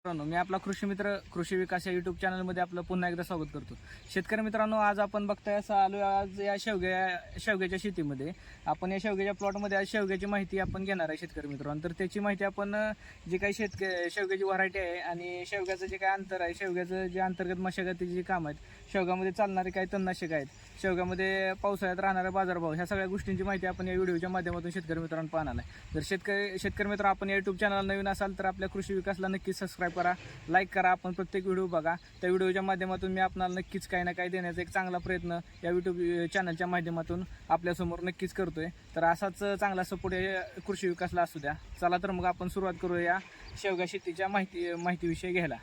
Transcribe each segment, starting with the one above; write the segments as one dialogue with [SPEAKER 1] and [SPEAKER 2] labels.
[SPEAKER 1] मित्रांनो मी आपला कृषी मित्र कृषी विकास या युट्यूब चॅनलमध्ये आपलं पुन्हा एकदा स्वागत करतो. शेतकरी मित्रांनो आज आपण बघताय असं आलो आज या शेवग्या शेवग्याच्या शेतीमध्ये. आपण या शेवग्याच्या प्लॉटमध्ये आज शेवग्याची माहिती आपण घेणार आहे शेतकरी मित्रांनो. तर त्याची माहिती आपण जे जी काही शेतक शेवग्याची व्हरायटी आहे आणि शेवग्याचं जे काही अंतर आहे शेवग्याचं जे अंतर्गत मशागतीचे जे काम आहेत शेवगामध्ये चालणारे काही तणनाशक आहेत शेवगामध्ये पावसाळ्यात राहणारा बाजारभाव ह्या सगळ्या गोष्टींची माहिती आपण या व्हिडिओच्या माध्यमातून शेतकरी मित्रांनो पाहणार आहे. जर शेतकरी शेतकरी मित्र आपण या युट्यूब चॅनल नवीन असाल तर आपल्या कृषी विकासला नक्की सबस्क्राईब करा लाईक करा आपण प्रत्येक व्हिडिओ बघा. त्या व्हिडिओच्या माध्यमातून मी आपणाला नक्कीच काही ना काही देण्याचा एक चांगला प्रयत्न या यूट्यूब चॅनलच्या माध्यमातून आपल्यासमोर नक्कीच करतोय. तर असाच चांगला सपोर्ट या कृषी विकासला असू द्या. चला तर मग आपण सुरुवात करूया शेवगा शेतीच्या माहिती माहितीविषयी घ्यायला.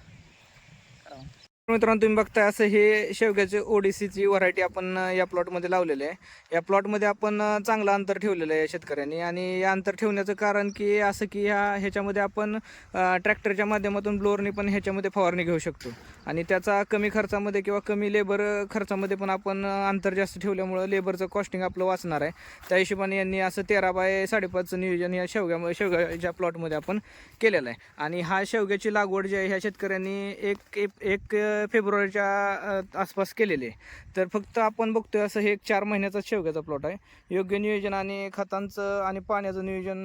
[SPEAKER 1] मित्रांनो तुम्ही बघताय असं हे शेवग्याचे ओडीसीची व्हरायटी आपण या प्लॉटमध्ये लावलेलं आहे. या प्लॉटमध्ये आपण चांगलं अंतर ठेवलेलं आहे शेतकऱ्यांनी. आणि या अंतर ठेवण्याचं कारण की असं की ह्या ह्याच्यामध्ये आपण ट्रॅक्टरच्या माध्यमातून ब्लोअरने पण ह्याच्यामध्ये फवारणी घेऊ शकतो. आणि त्याचा कमी खर्चामध्ये किंवा कमी लेबर खर्चामध्ये पण आपण अंतर जास्त ठेवल्यामुळं लेबरचं कॉस्टिंग आपलं वाचणार आहे. त्या हिशोबाने यांनी असं तेरा बाय साडेपाचचं नियोजन या शेवग्या शेवग्याच्या प्लॉटमध्ये आपण केलेलं आहे. आणि हा शेवग्याची लागवड जी आहे ह्या शेतकऱ्यांनी एक एक- एक फेब्रुवारीच्या आसपास केलेले तर फक्त आपण बघतोय असं हे एक चार महिन्याचा शेवग्याचा प्लॉट आहे. योग्य नियोजन आणि खतांचं आणि पाण्याचं नियोजन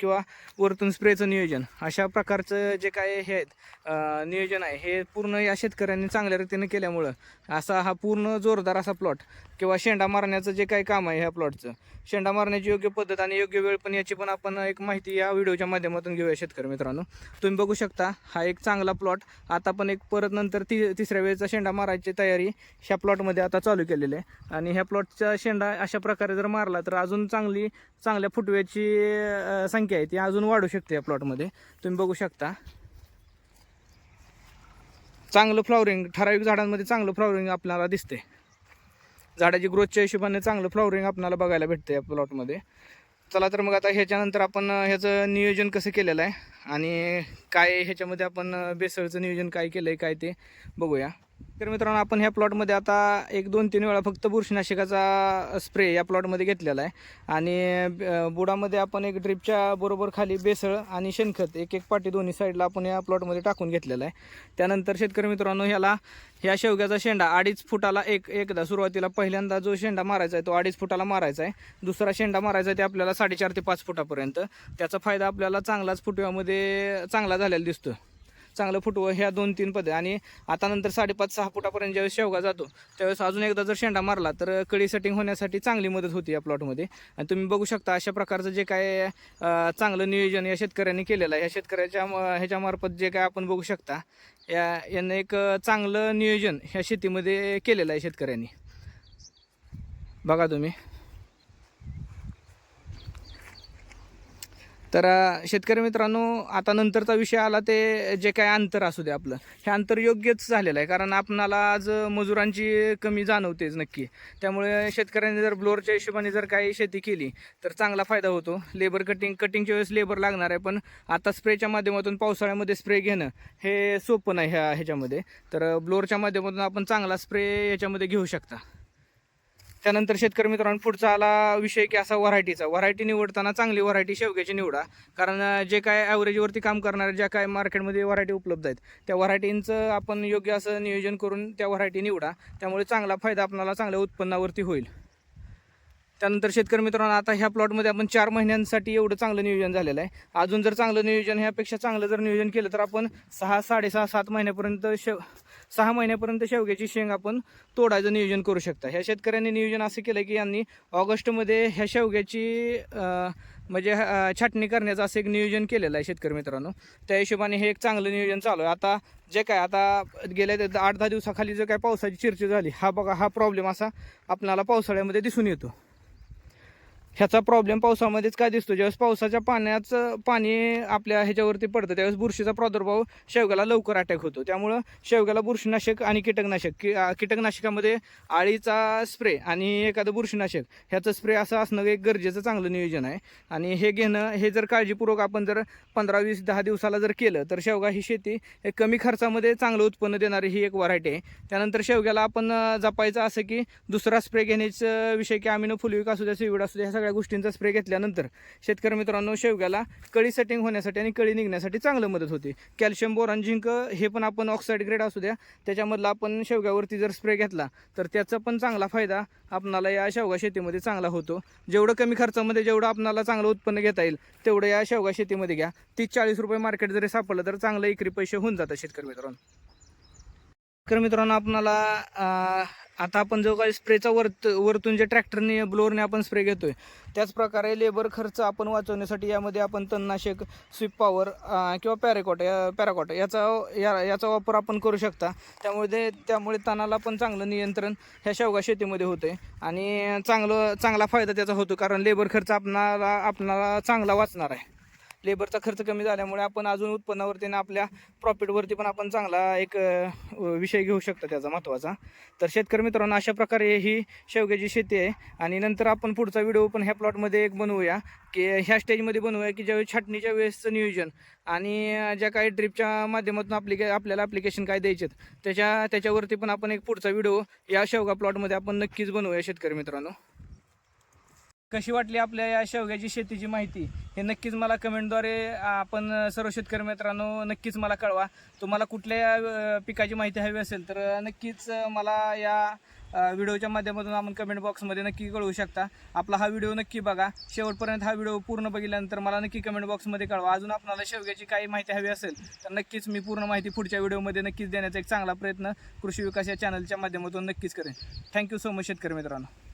[SPEAKER 1] किंवा वरतून स्प्रेचं नियोजन अशा प्रकारचं जे काय हे आहेत नियोजन आहे हे पूर्ण या शेतकऱ्यांनी चांगल्या रीतीने केल्यामुळं असा हा पूर्ण जोरदार असा प्लॉट किंवा शेंडा मारण्याचं जे काही काम आहे ह्या प्लॉटचं शेंडा मारण्याची योग्य पद्धत आणि योग्य वेळ पण याची पण आपण एक माहिती या व्हिडिओच्या माध्यमातून घेऊया शेतकरी मित्रांनो. तुम्ही बघू शकता हा एक चांगला प्लॉट आता पण एक परत नंतर ती तिसऱ्या वेळेचा शेंडा मारायची तयारी ह्या प्लॉटमध्ये आता चालू केलेली आहे. आणि ह्या प्लॉटचा शेंडा अशा प्रकारे जर मारला तर अजून चांगली चांगल्या फुटव्याची संख्या आहे ती अजून वाढू शकते या प्लॉटमध्ये तुम्ही बघू शकता. चांगलं फ्लॉवरिंग ठराविक झाडांमध्ये चांगलं फ्लॉवरिंग आपल्याला दिसते झाडाची ग्रोथच्या हिशोबाने चांगलं फ्लॉवरिंग आपल्याला बघायला भेटतं या प्लॉटमध्ये चला तर मग आता ह्याच्यानंतर आपण ह्याचं नियोजन कसं केलेलं आहे? आणि काय ह्याच्यामध्ये आपण बेसळचं नियोजन काय केलं आहे काय ते बघूया. तर मित्रांनो आपण ह्या प्लॉटमध्ये आता एक दोन तीन वेळा फक्त बुरशीनाशकाचा स्प्रे या प्लॉटमध्ये घेतलेला आहे. आणि बुडामध्ये आपण एक ड्रिपच्या बरोबर खाली बेसळ आणि शेणखत एक एक पाटी दोन्ही साईडला आपण या प्लॉटमध्ये टाकून घेतलेला आहे. त्यानंतर शेतकरी मित्रांनो ह्याला ह्या शेवग्याचा शेंडा अडीच फुटाला एक एकदा सुरुवातीला पहिल्यांदा जो शेंडा मारायचा आहे तो अडीच फुटाला मारायचा आहे. दुसरा शेंडा मारायचा आहे ते आपल्याला साडेचार ते पाच फुटापर्यंत. त्याचा फायदा आपल्याला चांगलाच फुटव्यामध्ये चांगला झालेला दिसतो चांगलं फुटवं ह्या दोन तीन पदे. आणि आता नंतर साडेपाच सहा फुटापर्यंत ज्यावेळेस शेवगा जातो त्यावेळेस अजून एकदा जर शेंडा मारला तर कळी सेटिंग होण्यासाठी चांगली मदत होती या प्लॉटमध्ये आणि तुम्ही बघू शकता अशा प्रकारचं जे काय चांगलं नियोजन या शेतकऱ्यांनी केलेलं आहे. या शेतकऱ्याच्या ह्याच्यामार्फत जे काय आपण बघू शकता या यांना एक चांगलं नियोजन ह्या शेतीमध्ये केलेलं आहे शेतकऱ्यांनी. बघा तुम्ही. तर शेतकरी मित्रांनो आता नंतरचा विषय आला ते जे काय अंतर असू दे आपलं. हे अंतर योग्यच झालेलं आहे. कारण आपणाला आज मजुरांची कमी जाणवतेच नक्की. त्यामुळे शेतकऱ्यांनी जर ब्लोअरच्या हिशोबाने जर काही शेती केली तर चांगला फायदा होतो. लेबर कटिंग कटिंगच्या वेळेस लेबर लागणार आहे. पण आता स्प्रेच्या माध्यमातून पावसाळ्यामध्ये स्प्रे घेणं हे सोपं नाही ह्या ह्याच्यामध्ये. तर ब्लोअरच्या माध्यमातून आपण चांगला स्प्रे याच्यामध्ये घेऊ शकता. त्यानंतर शेतकरी मित्रांनो पुढचा आला विषय की असा व्हरायटीचा. व्हरायटी निवडताना चांगली व्हरायटी शेवग्याची निवडा. कारण जे काय ॲव्हरेजवरती काम करणारे ज्या काय मार्केटमध्ये व्हरायटी उपलब्ध आहेत त्या व्हरायटींचं आपण योग्य असं नियोजन करून त्या व्हरायटी निवडा. त्यामुळे चांगला फायदा आपल्याला चांगल्या उत्पन्नावरती होईल. त्यानंतर शेतकरी मित्रांनो आता ह्या प्लॉटमध्ये आपण चार महिन्यांसाठी एवढं चांगलं नियोजन झालेलं आहे. अजून जर चांगलं नियोजन ह्यापेक्षा चांगलं जर नियोजन केलं तर आपण सहा साडेसहा सात महिन्यापर्यंत शेव सहा महिन्यापर्यंत शेवग्याची शेंग आपण तोडायचं नियोजन करू शकता. ह्या शेतकऱ्यांनी नियोजन असं केलं की यांनी ऑगस्टमध्ये ह्या शेवग्याची म्हणजे छाटणी करण्याचं असं एक नियोजन केलेलं आहे शेतकरी मित्रांनो. त्या हिशोबाने हे एक चांगलं नियोजन चालू आहे. आता जे काय आता गेल्या त्या आठ दहा दिवसाखाली जे काय पावसाची चिरचिर झाली हा बघा हा प्रॉब्लेम असा आपल्याला पावसाळ्यामध्ये दिसून येतो. ह्याचा प्रॉब्लेम पावसामध्येच काय दिसतो? ज्यावेळेस पावसाच्या पाण्याचं पाणी आपल्या ह्याच्यावरती पडतं त्यावेळेस बुरशीचा प्रादुर्भाव शेवग्याला लवकर अटॅक होतो. त्यामुळं शेवग्याला बुरशीनाशक आणि कीटकनाशक की कीटकनाशकामध्ये आळीचा स्प्रे आणि एखादं बुरशीनाशक ह्याचं स्प्रे असं असणं एक गरजेचं चांगलं नियोजन आहे. आणि हे घेणं हे जर काळजीपूर्वक आपण जर पंधरा वीस दहा दिवसाला जर केलं तर शेवगा ही शेती कमी खर्चामध्ये चांगलं उत्पन्न देणारी ही एक व्हरायटी आहे. त्यानंतर शेवग्याला आपण जपायचं असं की दुसरा स्प्रे घेण्याचं विषय की आम्ही फुलविक असू द्या सिविड असू द्या सगळ्या गोष्टींचा स्प्रे घेतल्यानंतर शेतकरी मित्रांनो शेवग्याला कळी सेटिंग होण्यासाठी आणि कळी निघण्यासाठी चांगलं मदत होते. कॅल्शियम बोरान झिंक हे पण आपण ऑक्साईड ग्रेड असू द्या त्याच्यामधला आपण शेवग्यावरती जर स्प्रे घेतला तर त्याचा पण चांगला फायदा आपणाला या शेवगा शेतीमध्ये चांगला होतो. जेवढं कमी खर्चामध्ये जेवढं आपणाला चांगलं उत्पन्न घेता येईल तेवढं या शेवगा शेतीमध्ये घ्या. तीस चाळीस रुपये मार्केट जरी सापडलं तर चांगलं इकरी पैसे होऊन जातात शेतकरी मित्रांनो. शेतकरी मित्रांनो आपणाला आता आपण जो काही स्प्रेचा वरत वरतून जे ट्रॅक्टरने ब्लोअरने आपण स्प्रे घेतोय त्याच प्रकारे लेबर खर्च आपण वाचवण्यासाठी यामध्ये आपण तणनाशक स्विप पॉवर किंवा पॅरेकॉट या पॅराकॉट याचा या याचा वापर आपण करू शकता. त्यामुळे ते त्यामुळे तणाला पण चांगलं नियंत्रण ह्या शेवगा शेतीमध्ये होते आणि चांगलं चांगला फायदा त्याचा होतो कारण लेबर खर्च आपणाला आपणाला चांगला वाचणार आहे. लेबरचा खर्च कमी झाल्यामुळे आपण अजून उत्पन्नावरती आणि आपल्या प्रॉफिटवरती पण आपण चांगला एक विषय घेऊ शकतो त्याचा महत्त्वाचा. तर शेतकरी मित्रांनो अशा प्रकारे ही शेवग्याची शेती आहे. आणि नंतर आपण पुढचा व्हिडिओ पण ह्या प्लॉटमध्ये एक बनवूया. की ह्या स्टेजमध्ये बनवूया की ज्यावेळी छाटणीच्या वेळेसचं नियोजन आणि ज्या काही ड्रिपच्या माध्यमातून आपली आपल्याला ॲप्लिकेशन काय द्यायचे त्याच्या त्याच्यावरती पण आपण एक पुढचा व्हिडिओ या शेवगा प्लॉटमध्ये आपण नक्कीच बनवूया शेतकरी मित्रांनो. कशी वाटली आपल्या या शेवग्याची शेतीची माहिती हे नक्कीच मला कमेंटद्वारे आपण सर्व शेतकरी मित्रांनो नक्कीच मला कळवा. तुम्हाला कुठल्या पिकाची माहिती हवी असेल तर नक्कीच मला या व्हिडिओच्या माध्यमातून आपण कमेंट बॉक्समध्ये नक्की कळवू शकता. आपला हा व्हिडिओ नक्की बघा. शेवटपर्यंत हा व्हिडिओ पूर्ण बघितल्यानंतर मला नक्की कमेंट बॉक्समध्ये कळवा. अजून आपल्याला शेवग्याची काही माहिती हवी असेल तर नक्कीच मी पूर्ण माहिती पुढच्या व्हिडिओमध्ये नक्कीच देण्याचा एक चांगला प्रयत्न कृषी विकास या चॅनलच्या माध्यमातून नक्कीच करेन. थँक्यू सो मच शेतकरी मित्रांनो.